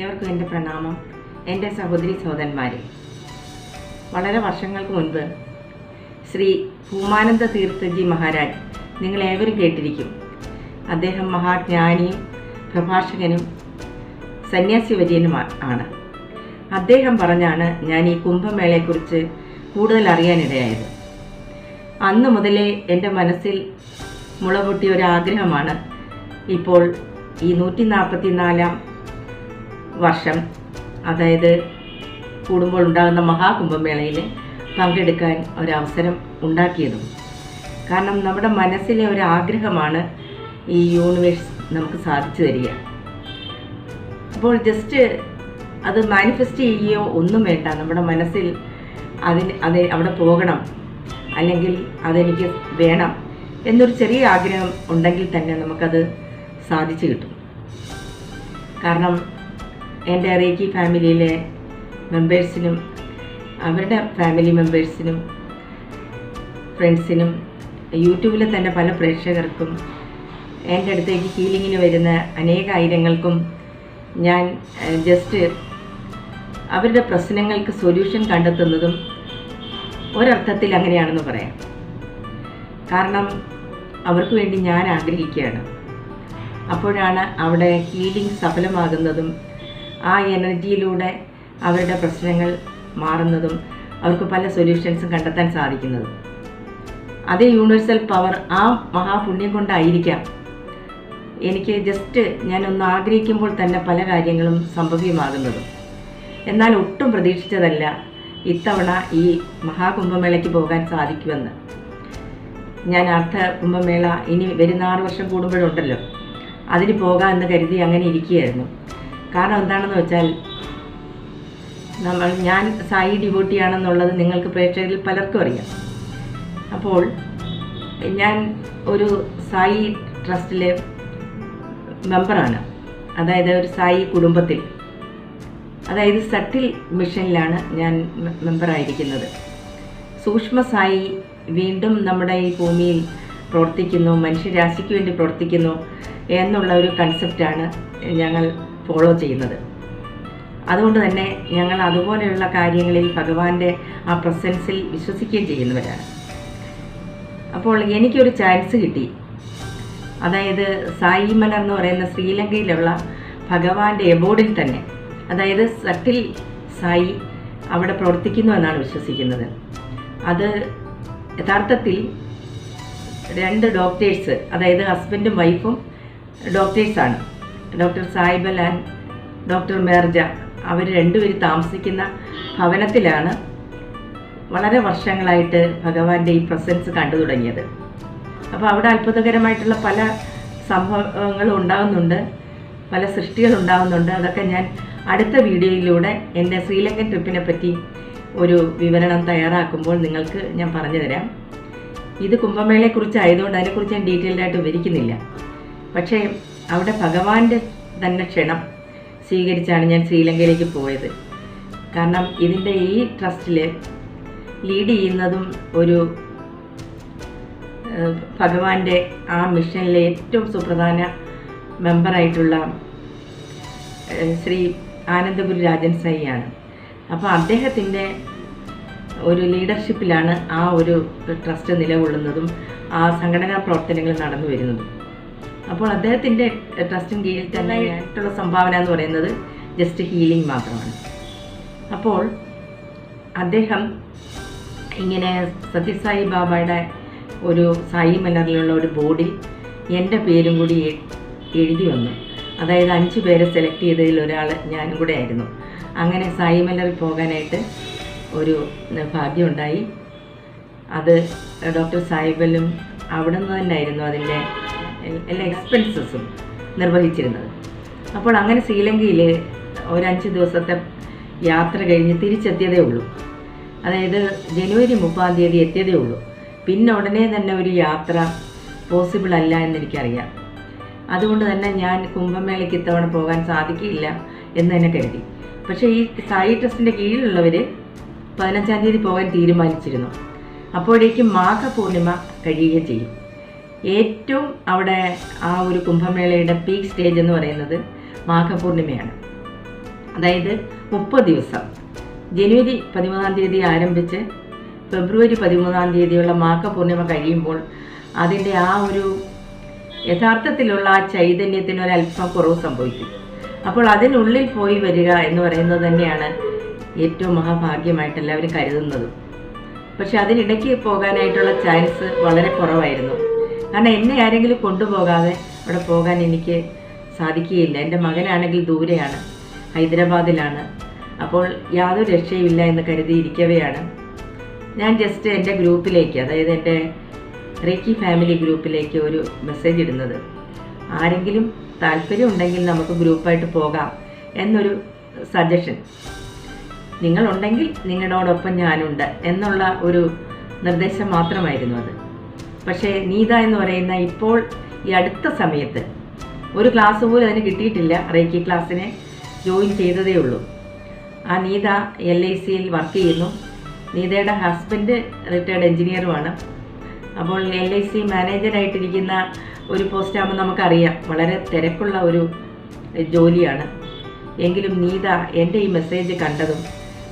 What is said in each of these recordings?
ഏവർക്കും എന്റെ പ്രണാമം. എന്റെ സഹോദരി സഹോദരന്മാരെ വളരെ വർഷങ്ങൾക്ക് മുൻപ് ശ്രീ ഭൂമാനന്ദ തീർത്ഥജി മഹാരാജ് നിങ്ങൾ ഏവരും കേട്ടിരിക്കും. അദ്ദേഹം മഹാജ്ഞാനിയും പ്രഭാഷകനും സന്യാസി വര്യനുമാ ആണ്. അദ്ദേഹം പറഞ്ഞാണ് ഞാൻ ഈ കുംഭമേളയെക്കുറിച്ച് കൂടുതൽ അറിയാനിടയായത്. അന്ന് മുതലേ എന്റെ മനസ്സിൽ മുളപൊട്ടിയ ഒരു ആഗ്രഹമാണ് ഇപ്പോൾ ഈ നൂറ്റി നാൽപ്പത്തി നാലാം വർഷം അതായത് കൂടുമ്പോൾ ഉണ്ടാകുന്ന മഹാകുംഭമേളയിൽ പങ്കെടുക്കാൻ ഒരവസരം ഉണ്ടാക്കിയതും. കാരണം നമ്മുടെ മനസ്സിലെ ഒരു ആഗ്രഹമാണ് ഈ യൂണിവേഴ്സ് നമുക്ക് സാധിച്ചു തരിക. അപ്പോൾ ജസ്റ്റ് അത് മാനിഫെസ്റ്റ് ചെയ്യുകയോ ഒന്നും വേണ്ട. നമ്മുടെ മനസ്സിൽ അതിന് അത് അവിടെ പോകണം. അല്ലെങ്കിൽ അതെനിക്ക് വേണം എന്നൊരു ചെറിയ ആഗ്രഹം ഉണ്ടെങ്കിൽ തന്നെ നമുക്കത് സാധിച്ചു കിട്ടും. കാരണം എന്റെ റേക്കി ഫാമിലിയിലെ മെമ്പേഴ്സിനും അവരുടെ ഫാമിലി മെമ്പേഴ്സിനും ഫ്രണ്ട്സിനും യൂട്യൂബിലെ തന്നെ പല പ്രേക്ഷകർക്കും എന്റെ അടുത്തേക്ക് ഹീലിങ്ങിന് വരുന്ന അനേകായിരങ്ങൾക്കും ഞാൻ ജസ്റ്റ് അവരുടെ പ്രശ്നങ്ങൾക്ക് സൊല്യൂഷൻ കണ്ടെത്തുന്നതും ഒരർത്ഥത്തിൽ അങ്ങനെയാണെന്ന് പറയാം. കാരണം അവർക്ക് വേണ്ടി ഞാൻ ആഗ്രഹിക്കുകയാണ്. അപ്പോഴാണ് അവിടെ ഹീലിംഗ് സഫലമാകുന്നതും ആ എനർജിയിലൂടെ അവരുടെ പ്രശ്നങ്ങൾ മാറുന്നതും അവർക്ക് പല സൊല്യൂഷൻസും കണ്ടെത്താൻ സാധിക്കുന്നതും. അതേ യൂണിവേഴ്സൽ പവർ ആ മഹാപുണ്യം കൊണ്ടായിരിക്കാം. എനിക്ക് ജസ്റ്റ് ഞാനൊന്ന് ആഗ്രഹിക്കുമ്പോൾ തന്നെ പല കാര്യങ്ങളും സംഭവ്യമാകുന്നതും. എന്നാൽ ഒട്ടും പ്രതീക്ഷിച്ചതല്ല ഇത്തവണ ഈ മഹാകുംഭമേളയ്ക്ക് പോകാൻ സാധിക്കുമെന്ന്. ഞാൻ അർത്ഥ കുംഭമേള ഇനി വരുന്ന ആറ് വർഷം കൂടുമ്പോഴുണ്ടല്ലോ. അതിന് പോകാമെന്ന് കരുതി അങ്ങനെ ഇരിക്കുകയായിരുന്നു. കാരണം എന്താണെന്ന് വെച്ചാൽ നമ്മൾ ഞാൻ സായി ഡിവോട്ടിയാണെന്നുള്ളത് നിങ്ങൾക്ക് പ്രേക്ഷകരിൽ പലർക്കും അറിയാം. അപ്പോൾ ഞാൻ ഒരു സായി ട്രസ്റ്റിലെ മെമ്പറാണ്. അതായത് ഒരു സായി കുടുംബത്തിൽ. അതായത് സട്ടിൽ മിഷനിലാണ് ഞാൻ മെമ്പറായിരിക്കുന്നത്. സൂക്ഷ്മ സായി വീണ്ടും നമ്മുടെ ഈ ഭൂമിയിൽ പ്രവർത്തിക്കുന്നു മനുഷ്യരാശിക്ക് വേണ്ടി പ്രവർത്തിക്കുന്നു എന്നുള്ള ഒരു കൺസെപ്റ്റാണ് ഞങ്ങൾ ഫോളോ ചെയ്യുന്നത്. അതുകൊണ്ട് തന്നെ ഞങ്ങൾ അതുപോലെയുള്ള കാര്യങ്ങളിൽ ഭഗവാന്റെ ആ പ്രസൻസിൽ വിശ്വസിക്കുകയും ചെയ്യുന്നവരാണ്. അപ്പോൾ എനിക്കൊരു ചാൻസ് കിട്ടി. അതായത് സായി എന്ന് പറയുന്ന ശ്രീലങ്കയിലുള്ള ഭഗവാന്റെ എബോർഡിൽ തന്നെ. അതായത് സട്ടിൽ സായി അവിടെ പ്രവർത്തിക്കുന്നു എന്നാണ് വിശ്വസിക്കുന്നത്. അത് യഥാർത്ഥത്തിൽ രണ്ട് ഡോക്ടേഴ്സ് അതായത് ഹസ്ബൻഡും വൈഫും ഡോക്ടേഴ്സാണ് ഡോക്ടർ സായിബൽ ആൻഡ് ഡോക്ടർ മേർജ അവർ രണ്ടുപേരും താമസിക്കുന്ന ഭവനത്തിലാണ് വളരെ വർഷങ്ങളായിട്ട് ഭഗവാന്റെ ഈ പ്രസൻസ് കണ്ടു തുടങ്ങിയത്. അപ്പോൾ അവിടെ അത്ഭുതകരമായിട്ടുള്ള പല സംഭവങ്ങളും ഉണ്ടാകുന്നുണ്ട് പല സൃഷ്ടികൾ ഉണ്ടാകുന്നുണ്ട് അതൊക്കെ ഞാൻ അടുത്ത വീഡിയോയിലൂടെ എന്റെ ശ്രീലങ്കൻ ട്രിപ്പിനെ പറ്റി ഒരു വിവരണം തയ്യാറാക്കുമ്പോൾ നിങ്ങൾക്ക് ഞാൻ പറഞ്ഞു തരാം. ഇത് കുംഭമേളയെക്കുറിച്ച് ആയതുകൊണ്ട് അതിനെക്കുറിച്ച് ഞാൻ ഡീറ്റെയിൽഡായിട്ട് വിവരിക്കുന്നില്ല. പക്ഷേ അവിടെ ഭഗവാന്റെ തന്നെ ക്ഷണം സ്വീകരിച്ചാണ് ഞാൻ ശ്രീലങ്കയിലേക്ക് പോയത്. കാരണം ഇതിന്റെ ഈ ട്രസ്റ്റിൽ ലീഡ് ചെയ്യുന്നതും ഒരു ഭഗവാന്റെ ആ മിഷനിലെ ഏറ്റവും സുപ്രധാന മെമ്പറായിട്ടുള്ള ശ്രീ ആനന്ദപുരി രാജൻ സായിയാണ് അപ്പോൾ അദ്ദേഹത്തിന്റെ ഒരു ലീഡർഷിപ്പിലാണ് ആ ഒരു ട്രസ്റ്റ് നിലകൊള്ളുന്നതും ആ സംഘടനാ പ്രവർത്തനങ്ങൾ നടന്നു വരുന്നതും. അപ്പോൾ അദ്ദേഹത്തിന്റെ ട്രസ്റ്റും കീഴിൽ തന്നെ ആയിട്ടുള്ള സംഭാവന എന്ന് പറയുന്നത് ജസ്റ്റ് ഹീലിംഗ് മാത്രമാണ്. അപ്പോൾ അദ്ദേഹം ഇങ്ങനെ സത്യസായി ബാബയുടെ ഒരു സായി മലറിലുള്ള ഒരു ബോർഡിൽ എന്റെ പേരും കൂടി എഴുതി വന്നു. അതായത് അഞ്ച് പേരെ സെലക്ട് ചെയ്തതിൽ ഒരാൾ ഞാനും കൂടെ ആയിരുന്നു. അങ്ങനെ സായി മലറിൽ പോകാനായിട്ട് ഒരു ഭാഗ്യമുണ്ടായി അത് ഡോക്ടർ സായിബലും അവിടെ നിന്ന് തന്നെയായിരുന്നു അതിന്റെ എല്ലാ എക്സ്പെൻസസും നിർവഹിച്ചിരുന്നത്. അപ്പോൾ അങ്ങനെ ശ്രീലങ്കയിൽ ഒരഞ്ച് ദിവസത്തെ യാത്ര കഴിഞ്ഞ് തിരിച്ചെത്തിയതേ ഉള്ളൂ. അതായത് ജനുവരി മുപ്പാം തീയതി എത്തിയതേ ഉള്ളൂ. പിന്നെ ഉടനെ തന്നെ ഒരു യാത്ര പോസിബിൾ അല്ല എന്നെനിക്കറിയാം. അതുകൊണ്ട് തന്നെ ഞാൻ കുംഭമേളയ്ക്ക് ഇത്തവണ പോകാൻ സാധിക്കില്ല എന്ന് തന്നെ കരുതി. പക്ഷേ ഈ സായി ട്രസ്റ്റിന്റെ കീഴിലുള്ളവർ പതിനഞ്ചാം തീയതി പോകാൻ തീരുമാനിച്ചിരുന്നു. അപ്പോഴേക്കും മാഘപൂർണിമ കഴിയുകയും ചെയ്യും. ഏറ്റവും അവിടെ ആ ഒരു കുംഭമേളയുടെ പീക്ക് സ്റ്റേജ് എന്ന് പറയുന്നത് മാഘപൂർണിമയാണ്. അതായത് മുപ്പത് ദിവസം. ജനുവരി പതിമൂന്നാം തീയതി ആരംഭിച്ച് ഫെബ്രുവരി പതിമൂന്നാം തീയതിയുള്ള മാഘപൂർണിമ കഴിയുമ്പോൾ അതിന്റെ ആ ഒരു യഥാർത്ഥത്തിലുള്ള ആ ചൈതന്യത്തിന് ഒരല്പം കുറവ് സംഭവിക്കും. അപ്പോൾ അതിനുള്ളിൽ പോയി വരിക എന്ന് പറയുന്നത് തന്നെയാണ് ഏറ്റവും മഹാഭാഗ്യമായിട്ട് എല്ലാവരും കരുതുന്നതും. പക്ഷെ അതിനിടയ്ക്ക് പോകാനായിട്ടുള്ള ചാൻസ് വളരെ കുറവായിരുന്നു. കാരണം എന്നെ ആരെങ്കിലും കൊണ്ടുപോകാതെ അവിടെ പോകാൻ എനിക്ക് സാധിക്കുകയില്ല. എന്റെ മകനാണെങ്കിൽ ദൂരെയാണ് ഹൈദരാബാദിലാണ്. അപ്പോൾ യാതൊരു രക്ഷയുമില്ല എന്ന് കരുതിയിരിക്കവെയാണ്. ഞാൻ ജസ്റ്റ് എന്റെ ഗ്രൂപ്പിലേക്ക് അതായത് എന്റെ റേക്കി ഫാമിലി ഗ്രൂപ്പിലേക്ക് ഒരു മെസ്സേജ് ഇടുന്നത്. ആരെങ്കിലും താല്പര്യമുണ്ടെങ്കിൽ നമുക്ക് ഗ്രൂപ്പായിട്ട് പോകാം എന്നൊരു സജഷൻ നിങ്ങളുണ്ടെങ്കിൽ നിങ്ങളോടൊപ്പം ഞാനുണ്ട് എന്നുള്ള ഒരു നിർദ്ദേശം മാത്രമായിരുന്നു അത്. പക്ഷേ നീത എന്ന് പറയുന്ന ഇപ്പോൾ ഈ അടുത്ത സമയത്ത് ഒരു ക്ലാസ് പോലും അതിന് കിട്ടിയിട്ടില്ല. റേക്കി ക്ലാസ്സിന് ജോയിൻ ചെയ്തതേ ഉള്ളൂ. ആ നീത എൽ ഐ സിയിൽ വർക്ക് ചെയ്യുന്നു. നീതയുടെ ഹസ്ബൻഡ് റിട്ടയർഡ് എഞ്ചിനീയറുമാണ് അപ്പോൾ എൽ ഐ സി മാനേജറായിട്ടിരിക്കുന്ന ഒരു പോസ്റ്റാകുമ്പോൾ നമുക്കറിയാം. വളരെ തിരക്കുള്ള ഒരു ജോലിയാണ്. എങ്കിലും നീത എന്റെ ഈ മെസ്സേജ് കണ്ടതും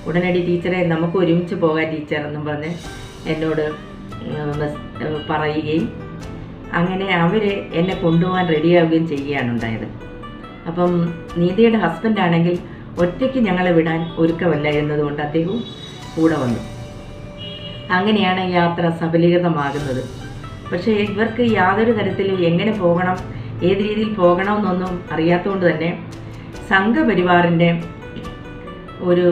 ഉടനടി ടീച്ചറെ നമുക്ക് ഒരുമിച്ച് പോകാൻ ടീച്ചർ എന്നും പറഞ്ഞ് എന്നോട് പറയുകയും അങ്ങനെ അവർ എന്നെ കൊണ്ടുപോകാൻ റെഡിയാവുകയും ചെയ്യുകയാണ് ഉണ്ടായത്. അപ്പം നീതിയുടെ ഹസ്ബൻഡ് ആണെങ്കിൽ ഒറ്റയ്ക്ക് ഞങ്ങളെ വിടാൻ ഒരുക്കമല്ല എന്നതുകൊണ്ട് അദ്ദേഹവും കൂടെ വന്നു. അങ്ങനെയാണ് യാത്ര സഫലീകൃതമാകുന്നത്. പക്ഷേ ഇവർക്ക് യാതൊരു തരത്തിലും എങ്ങനെ പോകണം ഏത് രീതിയിൽ പോകണമെന്നൊന്നും അറിയാത്തതുകൊണ്ട് തന്നെ സംഘപരിവാറിന്റെ ഒരു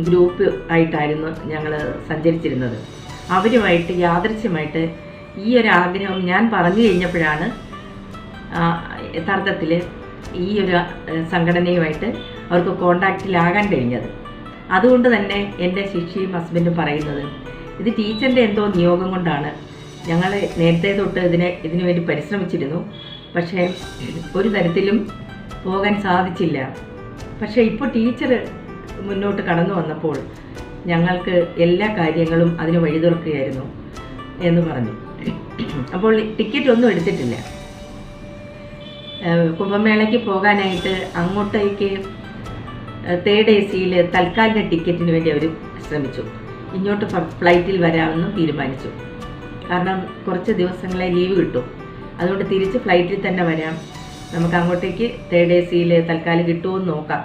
ഗ്രൂപ്പ് ആയിട്ടായിരുന്നു ഞങ്ങൾ സഞ്ചരിച്ചിരുന്നത്. അവരുമായിട്ട് യാദൃശ്യമായിട്ട് ഈ ഒരു ആഗ്രഹം ഞാൻ പറഞ്ഞു കഴിഞ്ഞപ്പോഴാണ് യഥാർത്ഥത്തിൽ ഈ ഒരു സംഘടനയുമായിട്ട് അവർക്ക് കോണ്ടാക്റ്റിലാകാൻ കഴിഞ്ഞത്. അതുകൊണ്ട് തന്നെ എന്റെ ശിഷ്യയും ഹസ്ബൻഡും പറയുന്നത് ഇത് ടീച്ചറിന്റെ എന്തോ നിയോഗം കൊണ്ടാണ്. ഞങ്ങൾ നേരത്തെ തൊട്ട് ഇതിനെ ഇതിനു വേണ്ടി പരിശ്രമിച്ചിരുന്നു. പക്ഷേ ഒരു തരത്തിലും പോകാൻ സാധിച്ചില്ല. പക്ഷേ ഇപ്പോൾ ടീച്ചർ മുന്നോട്ട് കടന്നു വന്നപ്പോൾ ഞങ്ങൾക്ക് എല്ലാ കാര്യങ്ങളും അതിന് വഴി തുറക്കുകയായിരുന്നു എന്ന് പറഞ്ഞു. അപ്പോൾ ടിക്കറ്റ് ഒന്നും എടുത്തിട്ടില്ല. കുംഭമേളയ്ക്ക് പോകാനായിട്ട് അങ്ങോട്ടേക്ക് തേർഡ് എ സിയിൽ തൽക്കാലിക ടിക്കറ്റിന് വേണ്ടി അവർ ശ്രമിച്ചു. ഇങ്ങോട്ട് ഫ്ലൈറ്റിൽ വരാമെന്നും തീരുമാനിച്ചു. കാരണം കുറച്ച് ദിവസങ്ങളെ ലീവ് കിട്ടും. അതുകൊണ്ട് തിരിച്ച് ഫ്ലൈറ്റിൽ തന്നെ വരാം. നമുക്ക് അങ്ങോട്ടേക്ക് തേർഡ് എ സിയിൽ തൽക്കാലം കിട്ടുമെന്ന് നോക്കാം.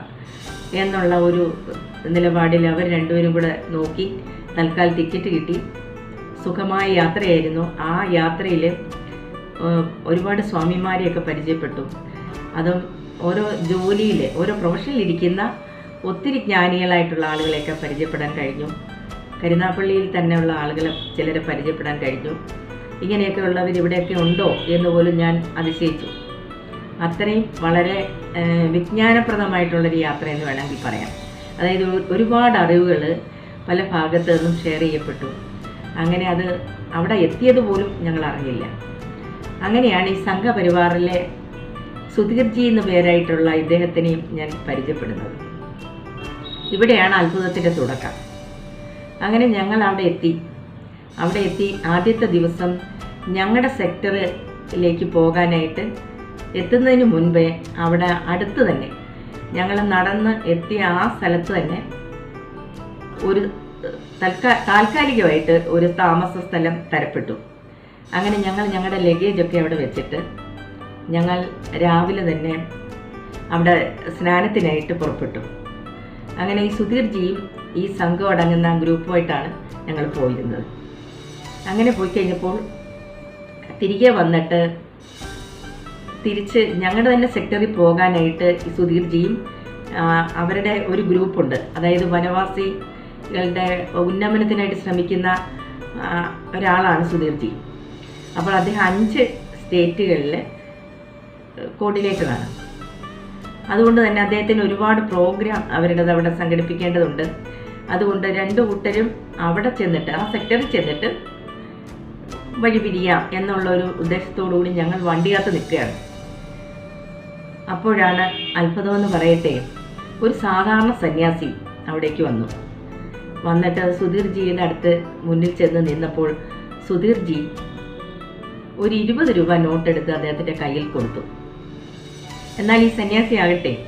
എന്നുള്ള ഒരു നിലപാടിൽ അവർ രണ്ടുപേരും കൂടെ നോക്കി തൽക്കാലം ടിക്കറ്റ് കിട്ടി. സുഖമായ യാത്രയായിരുന്നു. ആ യാത്രയിൽ ഒരുപാട് സ്വാമിമാരെയൊക്കെ പരിചയപ്പെട്ടു. അതും ഓരോ ജോലിയിൽ ഓരോ പ്രൊഫഷനിൽ ഇരിക്കുന്ന ഒത്തിരി ജ്ഞാനികളായിട്ടുള്ള ആളുകളെയൊക്കെ പരിചയപ്പെടാൻ കഴിഞ്ഞു. കരുനാപ്പള്ളിയിൽ തന്നെയുള്ള ആളുകളെ ചിലരെ പരിചയപ്പെടാൻ കഴിഞ്ഞു. ഇങ്ങനെയൊക്കെ ഉള്ളവർ ഇവിടെയൊക്കെ ഉണ്ടോ എന്ന് പോലും ഞാൻ അതിശയിച്ചു. അത്രയും വളരെ വിജ്ഞാനപ്രദമായിട്ടുള്ളൊരു യാത്ര എന്ന് വേണമെങ്കിൽ പറയാം. അതായത് ഒരുപാട് അറിവുകൾ പല ഭാഗത്തു നിന്നും ഷെയർ ചെയ്യപ്പെട്ടു. അങ്ങനെ അത് അവിടെ എത്തിയത് പോലും ഞങ്ങൾ അറിയില്ല. അങ്ങനെയാണ് ഈ സംഘപരിവാറിലെ സുധീർജി എന്ന പേരായിട്ടുള്ള ഇദ്ദേഹത്തിനെയും ഞാൻ പരിചയപ്പെടുന്നത്. ഇവിടെയാണ് അത്ഭുതത്തിന്റെ തുടക്കം. അങ്ങനെ ഞങ്ങൾ അവിടെ എത്തി. അവിടെ എത്തി. ആദ്യത്തെ ദിവസം ഞങ്ങളുടെ സെക്ടറിലേക്ക് പോകാനായിട്ട് എത്തുന്നതിന് മുൻപേ അവിടെ അടുത്ത് തന്നെ ഞങ്ങൾ നടന്ന് എത്തിയ ആ സ്ഥലത്ത് തന്നെ ഒരു തൽക്കാ താൽക്കാലികമായിട്ട് ഒരു താമസ സ്ഥലം തരപ്പെട്ടു. അങ്ങനെ ഞങ്ങൾ ഞങ്ങളുടെ ലഗേജൊക്കെ അവിടെ വെച്ചിട്ട് ഞങ്ങൾ രാവിലെ തന്നെ അവിടെ സ്നാനത്തിനായിട്ട് പുറപ്പെട്ടു. അങ്ങനെ ഈ സുധീർജിയും ഈ സംഘം അടങ്ങുന്ന ഗ്രൂപ്പുമായിട്ടാണ് ഞങ്ങൾ പോയിരുന്നത്. അങ്ങനെ പോയി കഴിഞ്ഞപ്പോൾ തിരികെ വന്നിട്ട് തിരിച്ച് ഞങ്ങളുടെ തന്നെ സെക്ടറിൽ പോകാനായിട്ട് സുധീർജിയും അവരുടെ ഒരു ഗ്രൂപ്പുണ്ട് അതായത് വനവാസികളുടെ ഉന്നമനത്തിനായിട്ട് ശ്രമിക്കുന്ന ഒരാളാണ് സുധീർജി. അപ്പോൾ അദ്ദേഹം അഞ്ച് സ്റ്റേറ്റുകളിൽ കോർഡിനേറ്ററാണ്. അതുകൊണ്ട് തന്നെ അദ്ദേഹത്തിന് ഒരുപാട് പ്രോഗ്രാം അവരുടെ അവിടെ സംഘടിപ്പിക്കേണ്ടതുണ്ട്. അതുകൊണ്ട് രണ്ട് കൂട്ടരും അവിടെ ചെന്നിട്ട് ആ സെക്ടറിൽ ചെന്നിട്ട് വഴി പിരിയാം എന്നുള്ള ഒരു ഉദ്ദേശത്തോടു കൂടി ഞങ്ങൾ വണ്ടിയകത്ത് നിൽക്കുകയാണ്. അപ്പോഴാണ് അത്ഭുതമെന്ന് പറയട്ടെ. ഒരു സാധാരണ സന്യാസി അവിടേക്ക് വന്നു. വന്നിട്ട് സുധീർജിയുടെ അടുത്ത് മുന്നിൽ ചെന്ന് നിന്നപ്പോൾ സുധീർജി ഒരു ഇരുപത് രൂപ നോട്ട് എടുത്ത് അദ്ദേഹത്തിന്റെ കയ്യിൽ കൊടുത്തു. എന്നാൽ ഈ സന്യാസി ആകട്ടെ.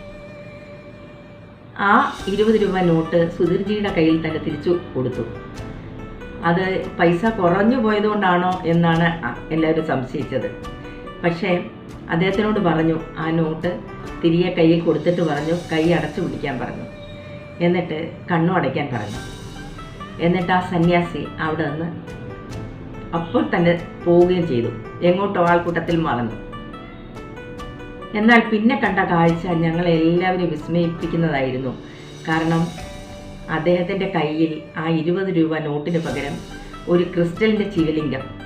ആ ഇരുപത് രൂപ നോട്ട് സുധീർജിയുടെ കയ്യിൽ തന്നെ തിരിച്ചു കൊടുത്തു. അത് പൈസ കുറഞ്ഞു പോയതുകൊണ്ടാണോ എന്നാണ് എല്ലാവരും സംശയിച്ചത്. പക്ഷേ അദ്ദേഹത്തിനോട് പറഞ്ഞു ആ നോട്ട് തിരികെ കയ്യിൽ കൊടുത്തിട്ട് പറഞ്ഞു കൈ അടച്ചു പിടിക്കാൻ പറഞ്ഞു. എന്നിട്ട് കണ്ണു അടയ്ക്കാൻ പറഞ്ഞു. എന്നിട്ട് ആ സന്യാസി അവിടെ നിന്ന് അപ്പോൾ തന്നെ പോവുകയും ചെയ്തു. എങ്ങോട്ടോ ആൾക്കൂട്ടത്തിൽ മറന്നു. എന്നാൽ പിന്നെ കണ്ട കാഴ്ച ഞങ്ങളെ എല്ലാവരും വിസ്മയിപ്പിക്കുന്നതായിരുന്നു. കാരണം അദ്ദേഹത്തിന്റെ കയ്യിൽ ആ ഇരുപത് രൂപ നോട്ടിന് പകരം ഒരു ക്രിസ്റ്റലിന്റെ ശിവലിംഗം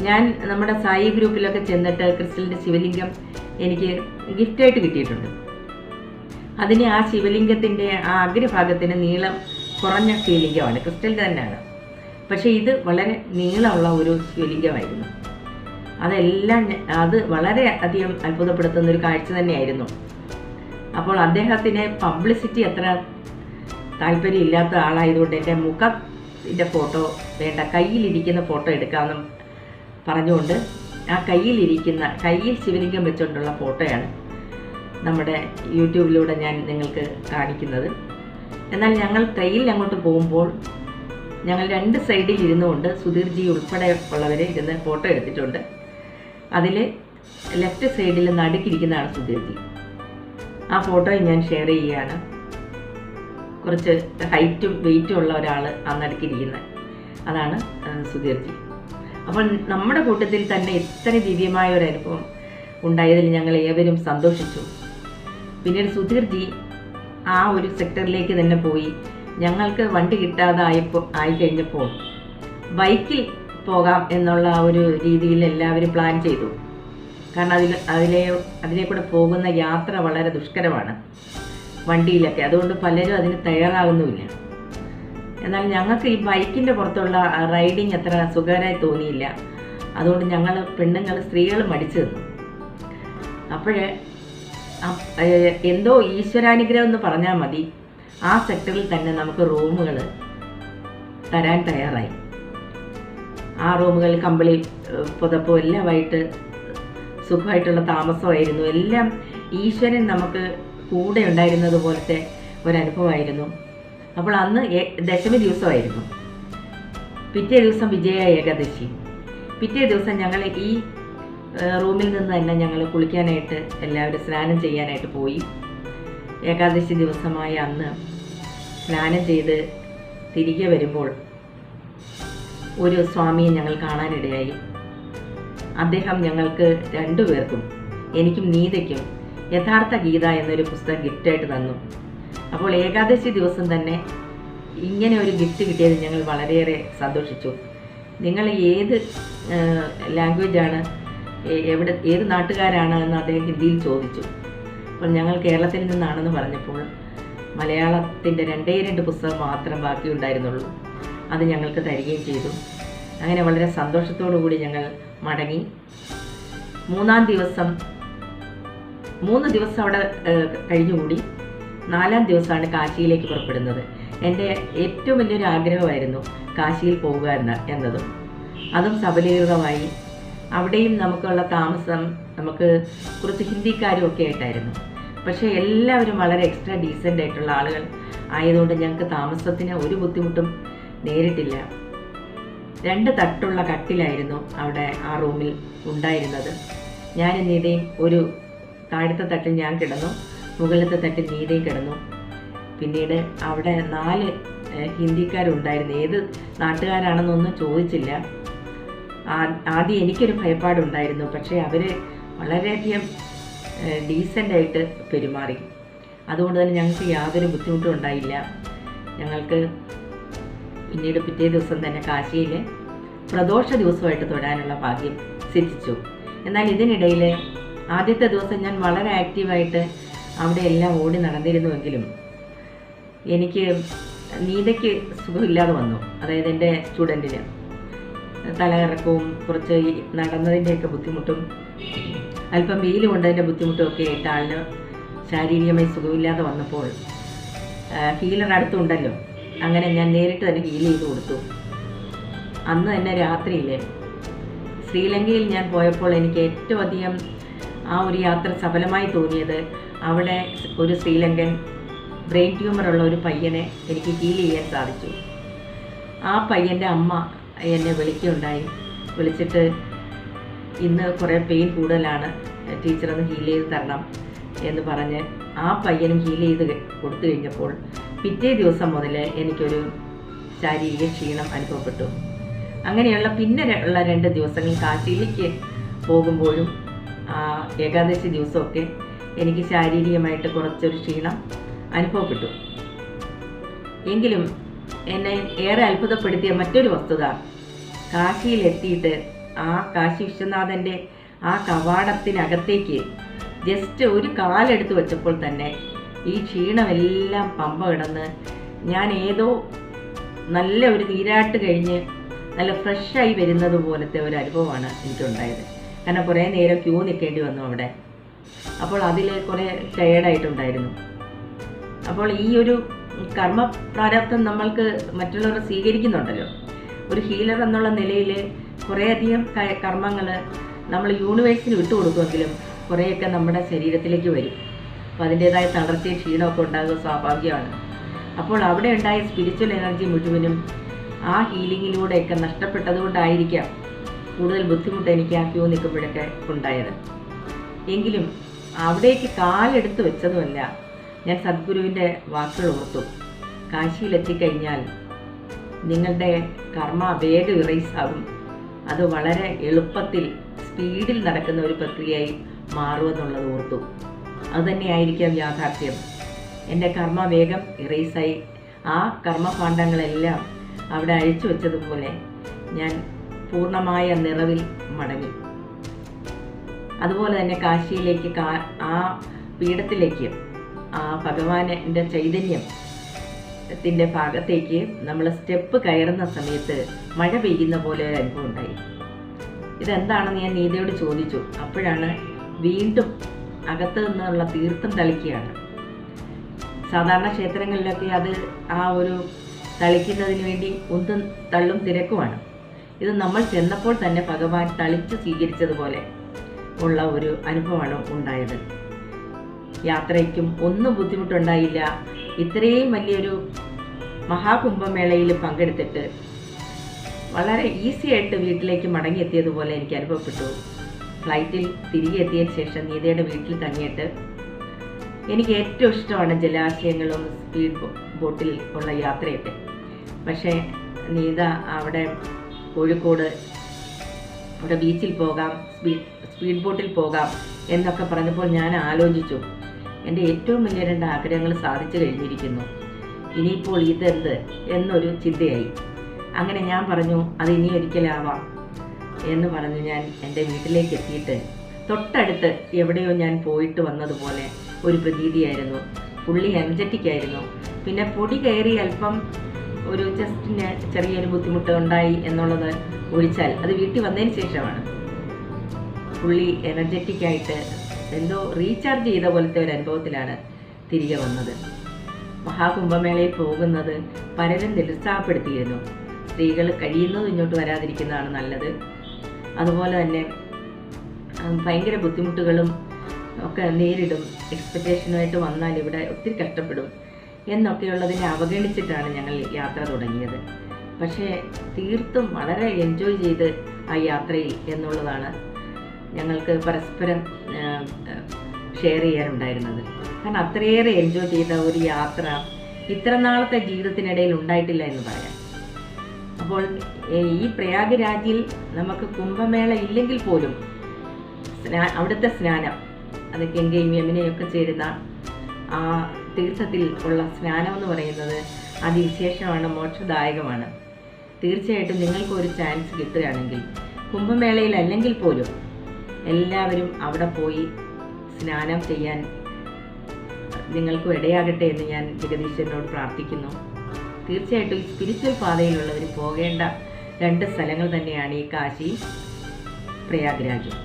ഞാൻ നമ്മുടെ സായി ഗ്രൂപ്പിലൊക്കെ ചെന്നിട്ട് ക്രിസ്റ്റലിന്റെ ശിവലിംഗം എനിക്ക് ഗിഫ്റ്റായിട്ട് കിട്ടിയിട്ടുണ്ട്. അതിന് ആ ശിവലിംഗത്തിന്റെ ആ അഗ്രഭാഗത്തിന് നീളം കുറഞ്ഞ ശിവലിംഗമാണ്. ക്രിസ്റ്റലിന്റെ തന്നെയാണ്. പക്ഷെ ഇത് വളരെ നീളമുള്ള ഒരു ശിവലിംഗമായിരുന്നു. അതെല്ലാം അത് വളരെ അധികം അത്ഭുതപ്പെടുത്തുന്ന ഒരു കാഴ്ച തന്നെയായിരുന്നു. അപ്പോൾ അദ്ദേഹത്തിന് പബ്ലിസിറ്റി അത്ര താല്പര്യമില്ലാത്ത ആളായതുകൊണ്ട് എന്റെ മുഖത്തിന്റെ ഫോട്ടോ വേണ്ട കയ്യിലിരിക്കുന്ന ഫോട്ടോ എടുക്കാമെന്നും പറഞ്ഞുകൊണ്ട് ആ കയ്യിലിരിക്കുന്ന കയ്യിൽ ശിവലിംഗം വെച്ചുകൊണ്ടുള്ള ഫോട്ടോയാണ് നമ്മുടെ യൂട്യൂബിലൂടെ ഞാൻ നിങ്ങൾക്ക് കാണിക്കുന്നത്. എന്നാൽ ഞങ്ങൾ ട്രെയിനിൽ അങ്ങോട്ട് പോകുമ്പോൾ ഞങ്ങൾ രണ്ട് സൈഡിൽ ഇരുന്നുകൊണ്ട് സുധീർജി ഉൾപ്പെടെ ഉള്ളവരെ ഇരുന്ന് ഫോട്ടോ എടുത്തിട്ടുണ്ട്. അതിൽ ലെഫ്റ്റ് സൈഡിൽ നടുക്കിരിക്കുന്നതാണ് സുധീർജി. ആ ഫോട്ടോ ഞാൻ ഷെയർ ചെയ്യുകയാണ്. കുറച്ച് ഹൈറ്റും വെയിറ്റും ഉള്ള ഒരാൾ ആ നടുക്കിരിക്കുന്നത് അതാണ് സുധീർജി. അപ്പോൾ നമ്മുടെ കൂട്ടത്തിൽ തന്നെ ഇത്ര ദിവ്യമായ ഒരു അനുഭവം ഉണ്ടായതിൽ ഞങ്ങൾ ഏവരും സന്തോഷിച്ചു. പിന്നീട് സുധീർജി ആ ഒരു സെക്ടറിലേക്ക് തന്നെ പോയി. ഞങ്ങൾക്ക് വണ്ടി കിട്ടാതെ കിട്ടാതായപ്പോൾ ആയിക്കഴിഞ്ഞപ്പോൾ ബൈക്കിൽ പോകാം എന്നുള്ള ഒരു രീതിയിൽ എല്ലാവരും പ്ലാൻ ചെയ്തു. കാരണം അതിൽ അതിലെ അതിലെ കൂടെ പോകുന്ന യാത്ര വളരെ ദുഷ്കരമാണ് വണ്ടിയിലൊക്കെ. അതുകൊണ്ട് പലരും അതിന് തയ്യാറാകുന്നുമില്ല എന്നാൽ ഞങ്ങൾക്ക് ഈ ബൈക്കിന്റെ പുറത്തുള്ള റൈഡിങ് അത്ര സുഖകരമായി തോന്നിയില്ല. അതുകൊണ്ട് ഞങ്ങൾ പെണ്ണുങ്ങൾ സ്ത്രീകൾ മടിച്ചു തന്നു അപ്പോഴേ എന്തോ ഈശ്വരാനുഗ്രഹം എന്ന് പറഞ്ഞാൽ മതി. ആ സെക്ടറിൽ തന്നെ നമുക്ക് റൂമുകൾ തരാൻ തയ്യാറായി. ആ റൂമുകളിൽ കമ്പിളി പുതപ്പോ എല്ലാമായിട്ട് സുഖമായിട്ടുള്ള താമസമായിരുന്നു. എല്ലാം ഈശ്വരൻ നമുക്ക് കൂടെ ഉണ്ടായിരുന്നത് പോലത്തെ ഒരനുഭവമായിരുന്നു. അപ്പോൾ അന്ന് ദശമി ദിവസമായിരുന്നു. പിറ്റേ ദിവസം വിജയ ഏകാദശി. പിറ്റേ ദിവസം ഞങ്ങൾ ഈ റൂമിൽ നിന്ന് തന്നെ ഞങ്ങൾ കുളിക്കാനായിട്ട് എല്ലാവരും സ്നാനം ചെയ്യാനായിട്ട് പോയി. ഏകാദശി ദിവസമായ അന്ന് സ്നാനം ചെയ്ത് തിരികെ വരുമ്പോൾ ഒരു സ്വാമിയെ ഞങ്ങൾ കാണാനിടയായി. അദ്ദേഹം ഞങ്ങൾക്ക് രണ്ടുപേർക്കും എനിക്കും നീതയ്ക്കും യഥാർത്ഥ ഗീത എന്നൊരു പുസ്തകം ഗിഫ്റ്റായിട്ട് തന്നു. അപ്പോൾ ഏകാദശി ദിവസം തന്നെ ഇങ്ങനെ ഒരു ഗിഫ്റ്റ് കിട്ടിയത് ഞങ്ങൾ വളരെയേറെ സന്തോഷിച്ചു. നിങ്ങൾ ഏത് ലാംഗ്വേജാണ് എവിടെ ഏത് നാട്ടുകാരാണ് എന്ന് അദ്ദേഹം ഹിന്ദിയിൽ ചോദിച്ചു. അപ്പോൾ ഞങ്ങൾ കേരളത്തിൽ നിന്നാണെന്ന് പറഞ്ഞപ്പോൾ മലയാളത്തിന്റെ രണ്ടേ രണ്ട് പുസ്തകം മാത്രം ബാക്കിയുണ്ടായിരുന്നുള്ളൂ അത് ഞങ്ങൾക്ക് തരികയും ചെയ്തു. അങ്ങനെ വളരെ സന്തോഷത്തോടു കൂടി ഞങ്ങൾ മടങ്ങി. മൂന്നാം ദിവസം മൂന്ന് ദിവസം അവിടെ കഴിഞ്ഞുകൂടി. നാലാം ദിവസമാണ് കാശിയിലേക്ക് പുറപ്പെടുന്നത്. എന്റെ ഏറ്റവും വലിയൊരു ആഗ്രഹമായിരുന്നു കാശിയിൽ പോവുക എന്ന എന്നതും. അതും സബലീകൃതമായി. അവിടെയും നമുക്കുള്ള താമസം നമുക്ക് കുറച്ച് ഹിന്ദിക്കാരും ഒക്കെ ആയിട്ടായിരുന്നു. പക്ഷേ എല്ലാവരും വളരെ എക്സ്ട്രാ ഡീസന്റ് ആയിട്ടുള്ള ആളുകൾ ആയതുകൊണ്ട് ഞങ്ങൾക്ക് താമസത്തിന് ഒരു ബുദ്ധിമുട്ടും നേരിട്ടില്ല. രണ്ട് തട്ടുള്ള കട്ടിലായിരുന്നു അവിടെ ആ റൂമിൽ ഉണ്ടായിരുന്നത്. ഞാൻ നീതയും ഒരു താഴത്തെ തട്ടിൽ ഞാൻ കിടന്നു. മുകളിലത്തെ തട്ടിൽ നീതയും കിടന്നു. പിന്നീട് അവിടെ നാല് ഹിന്ദിക്കാരുണ്ടായിരുന്നു. ഏത് നാട്ടുകാരാണെന്നൊന്നും ചോദിച്ചില്ല. ആദ്യം എനിക്കൊരു ഭയപ്പാടുണ്ടായിരുന്നു. പക്ഷേ അവർ വളരെയധികം ഡീസന്റായിട്ട് പെരുമാറി. അതുകൊണ്ട് തന്നെ ഞങ്ങൾക്ക് യാതൊരു ബുദ്ധിമുട്ടും ഉണ്ടായില്ല. ഞങ്ങൾക്ക് പിന്നീട് പിറ്റേ ദിവസം തന്നെ കാശിയിൽ പ്രദോഷ ദിവസമായിട്ട് തൊഴാനുള്ള ഭാഗ്യം സിദ്ധിച്ചു. എന്നാൽ ഇതിനിടയിൽ ആദ്യത്തെ ദിവസം ഞാൻ വളരെ ആക്റ്റീവായിട്ട് അവിടെ എല്ലാം ഓടി നടന്നിരുന്നുവെങ്കിലും എനിക്ക് നീതയ്ക്ക് സുഖമില്ലാതെ വന്നു അതായത് എന്റെ സ്റ്റുഡന്റിന്. തലകറക്കവും കുറച്ച് നടന്നതിന്റെയൊക്കെ ബുദ്ധിമുട്ടും അല്പം വെയിൽ കൊണ്ടതിന്റെ ബുദ്ധിമുട്ടും ഒക്കെ ആയിട്ട് ആളിന് ശാരീരികമായി സുഖമില്ലാതെ വന്നപ്പോൾ ഹീലർ അടുത്തുണ്ടല്ലോ. അങ്ങനെ ഞാൻ നേരിട്ട് തന്നെ ഹീൽ ചെയ്ത് കൊടുത്തു. അന്ന് തന്നെ രാത്രിയിൽ ശ്രീലങ്കയിൽ ഞാൻ പോയപ്പോൾ എനിക്ക് ഏറ്റവും അധികം ആ ഒരു യാത്ര സഫലമായി തോന്നിയത് അവിടെ ഒരു ശ്രീലങ്കൻ ബ്രെയിൻ ട്യൂമറുള്ള ഒരു പയ്യനെ എനിക്ക് ഹീൽ ചെയ്യാൻ സാധിച്ചു. ആ പയ്യന്റെ അമ്മ എന്നെ വിളിക്കുകയുണ്ടായി. വിളിച്ചിട്ട് ഇന്ന് കുറേ പെയിൻ കൂടുതലാണ്. ടീച്ചറൊന്ന് ഹീൽ ചെയ്ത് തരണം എന്ന് പറഞ്ഞ് ആ പയ്യനും ഹീൽ ചെയ്ത് കൊടുത്തു കഴിഞ്ഞപ്പോൾ പിറ്റേ ദിവസം മുതൽ എനിക്കൊരു ശാരീരിക ക്ഷീണം അനുഭവപ്പെട്ടു. അങ്ങനെയുള്ള പിന്നെ ഉള്ള രണ്ട് ദിവസങ്ങൾ കാശിയിലേക്ക് പോകുമ്പോഴും ഏകാദശി ദിവസമൊക്കെ എനിക്ക് ശാരീരികമായിട്ട് കുറച്ചൊരു ക്ഷീണം അനുഭവപ്പെട്ടു. എങ്കിലും എന്നെ ഏറെ അത്ഭുതപ്പെടുത്തിയ മറ്റൊരു വസ്തുത കാശിയിലെത്തിയിട്ട് ആ കാശി വിശ്വനാഥന്റെ ആ കവാടത്തിനകത്തേക്ക് ജസ്റ്റ് ഒരു കാലെടുത്ത് വെച്ചപ്പോൾ തന്നെ ഈ ക്ഷീണമെല്ലാം പമ്പ കിടന്ന് ഞാൻ ഏതോ നല്ല ഒരു നീരാട്ട് കഴിഞ്ഞ് നല്ല ഫ്രഷായി വരുന്നത് പോലത്തെ ഒരു അനുഭവമാണ് എനിക്കുണ്ടായത്. കാരണം കുറേ നേരം ക്യൂ നിൽക്കേണ്ടി വന്നു അവിടെ. അപ്പോൾ അതിൽ കുറേ ടയേർഡായിട്ടുണ്ടായിരുന്നു അപ്പോൾ ഈ ഒരു കർമ്മ പ്രാരാബ്ദം നമ്മൾക്ക് മറ്റുള്ളവർ സ്വീകരിക്കുന്നുണ്ടല്ലോ. ഒരു ഹീലർ എന്നുള്ള നിലയിൽ കുറേയധികം കർമ്മങ്ങൾ നമ്മൾ യൂണിവേഴ്സിന് വിട്ടുകൊടുക്കുമെങ്കിലും കുറേയൊക്കെ നമ്മുടെ ശരീരത്തിലേക്ക് വരും. അപ്പോൾ അതിന്റേതായ തളർച്ചയും ക്ഷീണമൊക്കെ ഉണ്ടാകുക സ്വാഭാവികമാണ്. അപ്പോൾ അവിടെ ഉണ്ടായ സ്പിരിച്വൽ എനർജി മുഴുവനും ആ ഹീലിങ്ങിലൂടെയൊക്കെ നഷ്ടപ്പെട്ടതുകൊണ്ടായിരിക്കാം കൂടുതൽ ബുദ്ധിമുട്ട് എനിക്ക് ആ ക്യൂ നിൽക്കുമ്പോഴൊക്കെ ഉണ്ടായത്. എങ്കിലും അവിടേക്ക് കാലെടുത്ത് വെച്ചതുമല്ല. ഞാൻ സദ്ഗുരുവിന്റെ വാക്കുകൾ ഓർത്തു. കാശിയിലെത്തിക്കഴിഞ്ഞാൽ നിങ്ങളുടെ കർമ്മ വേഗം ഇറേസ് ആകും അത് വളരെ എളുപ്പത്തിൽ സ്പീഡിൽ നടക്കുന്ന ഒരു പ്രക്രിയയായി മാറുമെന്നുള്ളത് ഓർത്തു. അതുതന്നെയായിരിക്കാം യാഥാർത്ഥ്യം. എന്റെ കർമ്മ വേഗം ഇറേസായി. ആ കർമ്മഭാണ്ഡങ്ങളെല്ലാം അവിടെ അഴിച്ചു വെച്ചതുപോലെ ഞാൻ പൂർണമായ നിറവിൽ മടങ്ങി. അതുപോലെ തന്നെ കാശിയിലേക്ക് ആ പീഠത്തിലേക്ക് ആ ഭഗവാന്റെ ചൈതന്യം ത്തിന്റെ ഭാഗത്തേക്ക് നമ്മൾ സ്റ്റെപ്പ് കയറുന്ന സമയത്ത് മഴ പെയ്യുന്ന പോലെ ഒരു അനുഭവം ഉണ്ടായി. ഇതെന്താണെന്ന് ഞാൻ നീതയോട് ചോദിച്ചു. അപ്പോഴാണ് വീണ്ടും അകത്ത് നിന്നുള്ള തീർത്ഥം തളിക്കുകയാണ്. സാധാരണ ക്ഷേത്രങ്ങളിലൊക്കെ അത് ആ ഒരു തളിക്കുന്നതിന് വേണ്ടി ഉന്തും തള്ളും തിരക്കുമാണ്. ഇത് നമ്മൾ ചെന്നപ്പോൾ തന്നെ ഭഗവാൻ തളിച്ച് സ്വീകരിച്ചതുപോലെ. ഉള്ള ഒരു അനുഭവമാണ് ഉണ്ടായത്. യാത്രയ്ക്കും ഒന്നും ബുദ്ധിമുട്ടുണ്ടായില്ല. ഇത്രയും വലിയൊരു മഹാകുംഭമേളയിൽ പങ്കെടുത്തിട്ട് വളരെ ഈസി ആയിട്ട് വീട്ടിലേക്ക് മടങ്ങിയെത്തിയതുപോലെ എനിക്ക് അനുഭവപ്പെട്ടു. ഫ്ലൈറ്റിൽ തിരികെ എത്തിയ ശേഷം നീതയുടെ വീട്ടിൽ തങ്ങിയിട്ട് എനിക്ക് ഏറ്റവും ഇഷ്ടമാണ് ജലാശയങ്ങളും സ്പീഡ് ബോട്ടിൽ ഉള്ള യാത്രയൊക്കെ. പക്ഷേ നീത അവിടെ കോഴിക്കോട് അവിടെ ബീച്ചിൽ പോകാം സ്പീഡ് ബോട്ടിൽ പോകാം എന്നൊക്കെ പറഞ്ഞപ്പോൾ ഞാൻ ആലോചിച്ചു. എന്റെ ഏറ്റവും വലിയ രണ്ട് ആഗ്രഹങ്ങൾ സാധിച്ചു കഴിഞ്ഞിരിക്കുന്നു. ഇനിയിപ്പോൾ ഇതെന്ത് എന്നൊരു ചിന്തയായി. അങ്ങനെ ഞാൻ പറഞ്ഞു അത് ഇനി ഒരിക്കലാവാം എന്ന് പറഞ്ഞ് ഞാൻ എന്റെ വീട്ടിലേക്ക് എത്തിയിട്ട് തൊട്ടടുത്ത് എവിടെയോ ഞാൻ പോയിട്ട് വന്നതുപോലെ ഒരു പ്രതീതിയായിരുന്നു. പുള്ളി എനർജറ്റിക് ആയിരുന്നു. പിന്നെ പൊടി കയറി അല്പം ഒരു ജസ്റ്റിന് ചെറിയൊരു ബുദ്ധിമുട്ട് ഉണ്ടായി എന്നുള്ളത് ഒഴിച്ചാൽ അത് വീട്ടിൽ വന്നതിന് ശേഷമാണ്. പുള്ളി എനർജറ്റിക് ആയിട്ട് എന്തോ റീചാർജ് ചെയ്ത പോലത്തെ ഒരു അനുഭവത്തിലാണ് തിരികെ വന്നത്. മഹാകുംഭമേളയിൽ പോകുന്നത് പലരും നിരുത്സാഹപ്പെടുത്തിയിരുന്നു സ്ത്രീകൾ കഴിയുന്നതും ഇങ്ങോട്ട് വരാതിരിക്കുന്നതാണ് നല്ലത്. അതുപോലെ തന്നെ ഭയങ്കര ബുദ്ധിമുട്ടുകളും ഒക്കെ നേരിടും. എക്സ്പെക്റ്റേഷനുമായിട്ട് വന്നാൽ ഇവിടെ ഒത്തിരി കഷ്ടപ്പെടും. എന്നൊക്കെയുള്ളതിനെ അവഗണിച്ചിട്ടാണ് ഞങ്ങൾ യാത്ര തുടങ്ങിയത്. പക്ഷേ തീർത്തും വളരെ എൻജോയ് ചെയ്ത് ആ യാത്രയിൽ എന്നുള്ളതാണ് ഞങ്ങൾക്ക് പരസ്പരം ഷെയർ ചെയ്യാനുണ്ടായിരുന്നത്. കാരണം അത്രയേറെ എൻജോയ് ചെയ്ത ഒരു യാത്ര ഇത്ര നാളത്തെ ജീവിതത്തിനിടയിൽ ഉണ്ടായിട്ടില്ല എന്ന് പറയാം. അപ്പോൾ ഈ ഈ പ്രയാഗരാജിൽ നമുക്ക് കുംഭമേള ഇല്ലെങ്കിൽ പോലും സ്നാ അവിടുത്തെ സ്നാനം അത് ഗംഗയും യമുനയൊക്കെ ചേരുന്ന ആ തീർത്ഥത്തിൽ ഉള്ള സ്നാനം എന്ന് പറയുന്നത് അതിവിശേഷമാണ് മോക്ഷദായകമാണ്. തീർച്ചയായിട്ടും നിങ്ങൾക്ക് ഒരു ചാൻസ് കിട്ടുകയാണെങ്കിൽ കുംഭമേളയിൽ അല്ലെങ്കിൽ പോലും എല്ലാവരും അവിടെ പോയി സ്നാനം ചെയ്യാൻ നിങ്ങൾക്കും ഇടയാകട്ടെ എന്ന് ഞാൻ ജഗദീശ്വരനോട് പ്രാർത്ഥിക്കുന്നു. തീർച്ചയായിട്ടും സ്പിരിച്വൽ പാതയിലുള്ളവർ പോകേണ്ട രണ്ട് സ്ഥലങ്ങൾ തന്നെയാണ് ഈ കാശി പ്രയാഗ്രാജും.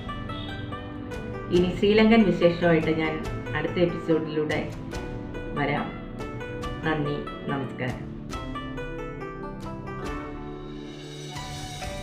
ഇനി ശ്രീലങ്കൻ വിശേഷമായിട്ട് ഞാൻ അടുത്ത എപ്പിസോഡിലൂടെ trabalhar a mim não me quer.